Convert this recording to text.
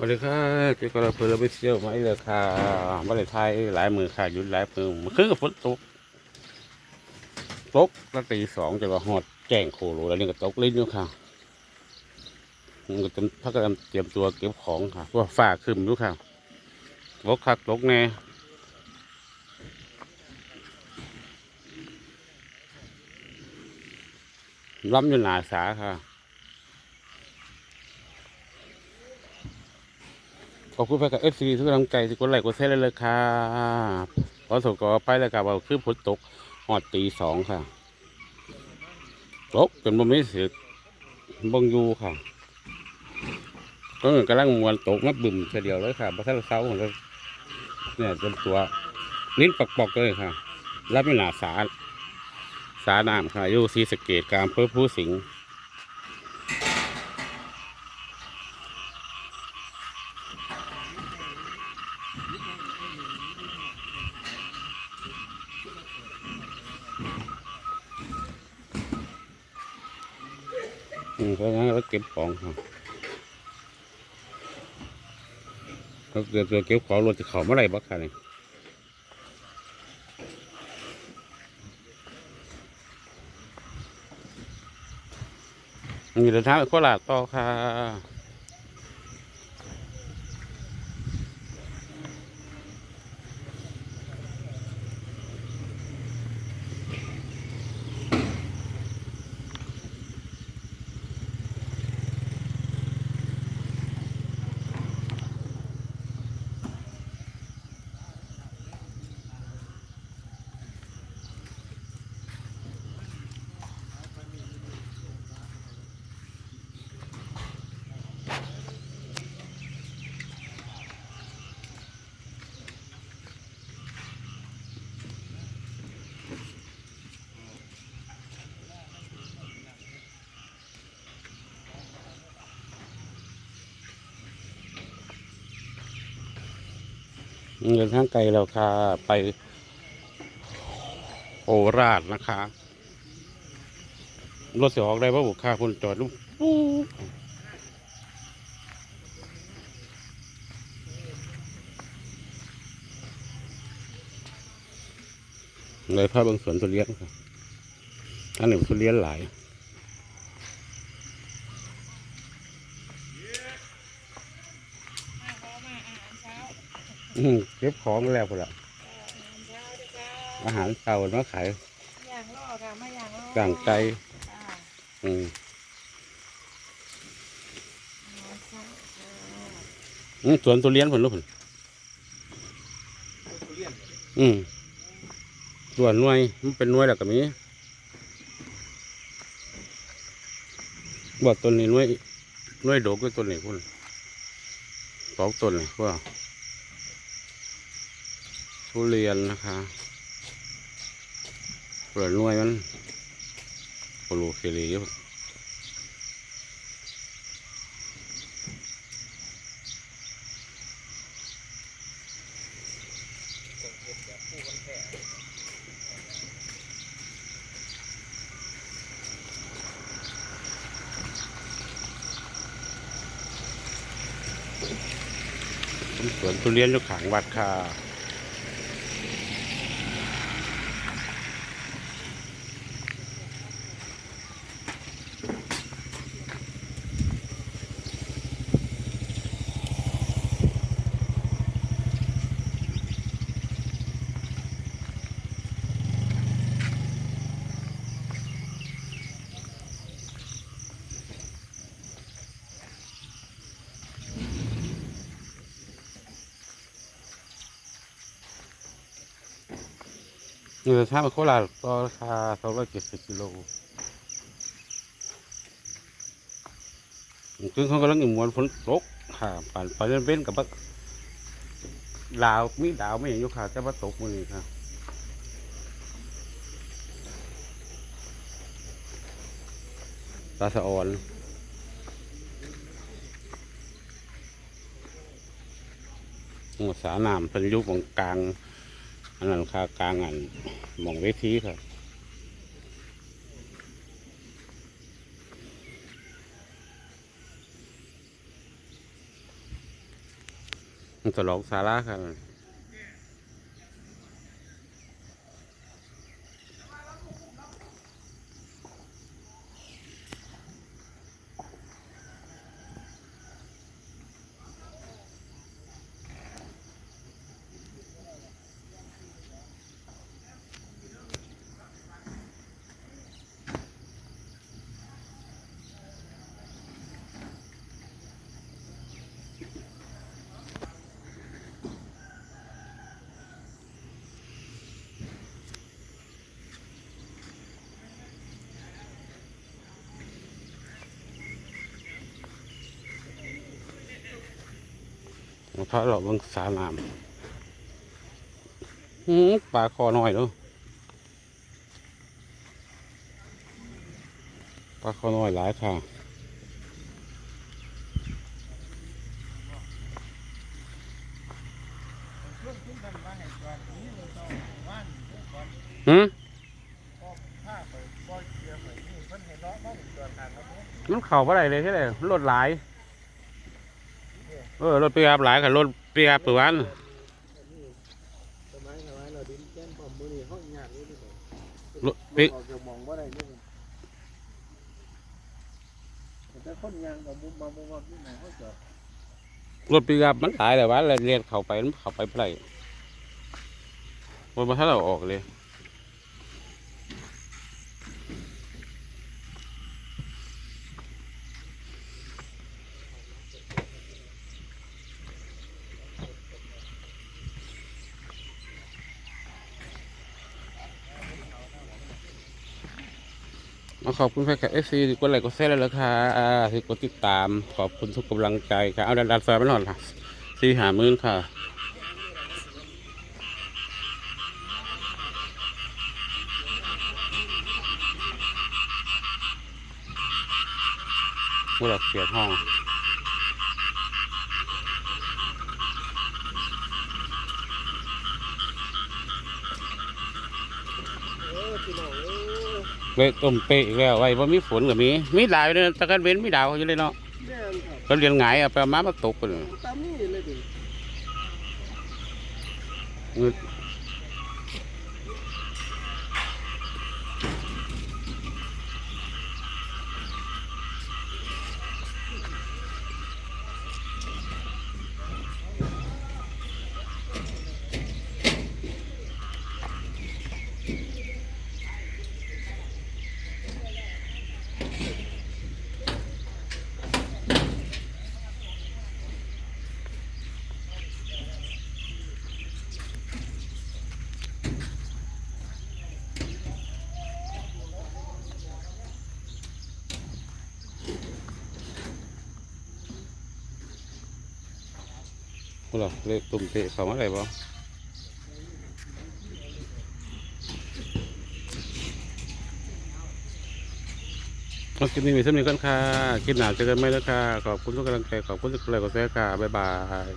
สวัสดีครับเจ้ากราเพิ่งไปเที่ยวมาอีกแล้วค่ะมาเลยไทยหลายมือค่ะหยุดหลายมือมันขึ้นกับฝนตกตกตั้งตีสองจะว่าหอดแจ้งโคโลแล้วนี่ก็ตกลิ้นอยู่ค่ะมันก็จะพักกันเตรียมตัวเก็บของค่ะเพราะว่าฝ้าขึ้นอยู่ค่ะตกคักตกแน่ล้ำอยู่หนาสาค่ะ ขอบคุณแฟนคลับเอฟซีทุกกำลังใจที่กดไลค์กดแชร์เลยค่ะขอส่งก่อไปแล้วกับว่าคือฝนตกหอดตีสองค่ะตกจนบ่มีเสียบังยูค่ะก็กำลังมวนตกมาบึมเสียเดียวเลยค่ะบัทันเสาเลยเนี่ยจนตัวลิ้นปอกๆเลยค่ะ รับไม่หนาสาสาน้ำค่ะอยู่ซีสเกตการเพื่อผู้สิงห์ อืมเพราะงั้นเราเก็บของครับเราเดี๋ยวเราเก็บของรถจะเขาเมื่อไรบ้างค่ะเนี่ยมีเดินทางไปโคราชต่อค่ะ เดินทางไกลแล้วค่ะ ไปโคราชนะคะ รถเสียออกได้ป่ะบุค่าคนจอดลูกปู๊บเลยพาเบางสวนทุเรียนครับอันนี้ทุเรียนหลาย มาขอมาอาหารเช้า อืม เก็บของแล้วพอละอาหารเช้าด้วยจ้าอาหารเก่ามาขายอย่างล่อค่ะมาอย่างล่อต่างไกลจ้าอืมอาหารเช้าจ้าอืมสวนทุเรียนผลลูกผลอืมส่วนหน่วยมันเป็นหน่วยแล้วก็มีบอกต้นนี้หน่วยหน่วยดกก็ต้นนี้คุณสองต้นเลยว่า ทุเรียนนะคะเปิดหน่วยมันโปรเคลีอยู่สวนทุเรียนอยู่ขางวัดค่ะ เงินช้ามาโคราชก็ราคาสองร้อยเจ็ดสิบกิโลซึ่งเขากำลังอยู่มวนฝนตกค่ะป่านไปเล่นเบ้นกับบักดาวมีดาวไม่เห็นอยู่ค่ะแต่ว่าตกมือนี้ค่ะตาสะอ่อนหัวสาน้ำเป็นยุคของกลาง อันนั้นคากลางอันมองเวทีครับมันจะลอกสาระครับ พระเราเบิ่งสาน้ำหืมปลาคอหน้อยเนาะปลาคอหน้อยหลายค่ะลูกขึ้นทาให้ก่อนนี้เลยต้องว่านก่อนหืมก็ผ้าไปก็เกียร์ไปนี่เพิ่นให้เลาะมาอีกตัวทางครับเนี่ยมันเข่าบ่ได้เลยใช่ไหมรถหลาย เออรถปีกอัพหลายค่ะรถปีกอัพตัววันอันนี้สมัยสมัยเปื่องยากนี่นี่บ่รถปีกากมองว่าได้นี่แต่คนยาเรถปีกอัพมันหลายแต่ว่าเรียนเข้าไปมันเข้าไปเปล่มันมาถ้าเราออกเลย ขอบคุณแฟนคลับเอฟซีที่กดไลค์กดแชร์แล้วค่ะค่ะที่กดติดตาม ขอบคุณทุกกำลังใจค่ะ เอาดันดันซอยไปหน่อยค่ะสี่หามื่นค่ะพวกเราเสียห้อง เออพี่น้องเออ เละต้มเปะอีกแล้วไว้ว่ามีฝนกับมีมีดาวอยู่เลยตะกันเว้นมีดาวอยู่เลยเนาะแม่นครับก็เรียนหงายเอาไปเอามามาตกไปเลยตามนี่เลยดิ เงินพวกเราเละต้มเตะเขามาอะไรบ่มาคลิปนี้มีสำเนียงกันค่ะ คลิปหนาเจอกันไหมนะคะขอบคุณทุกกำลังใจ ขอบคุณทุกกำลังใจค่ะ บ๊ายบาย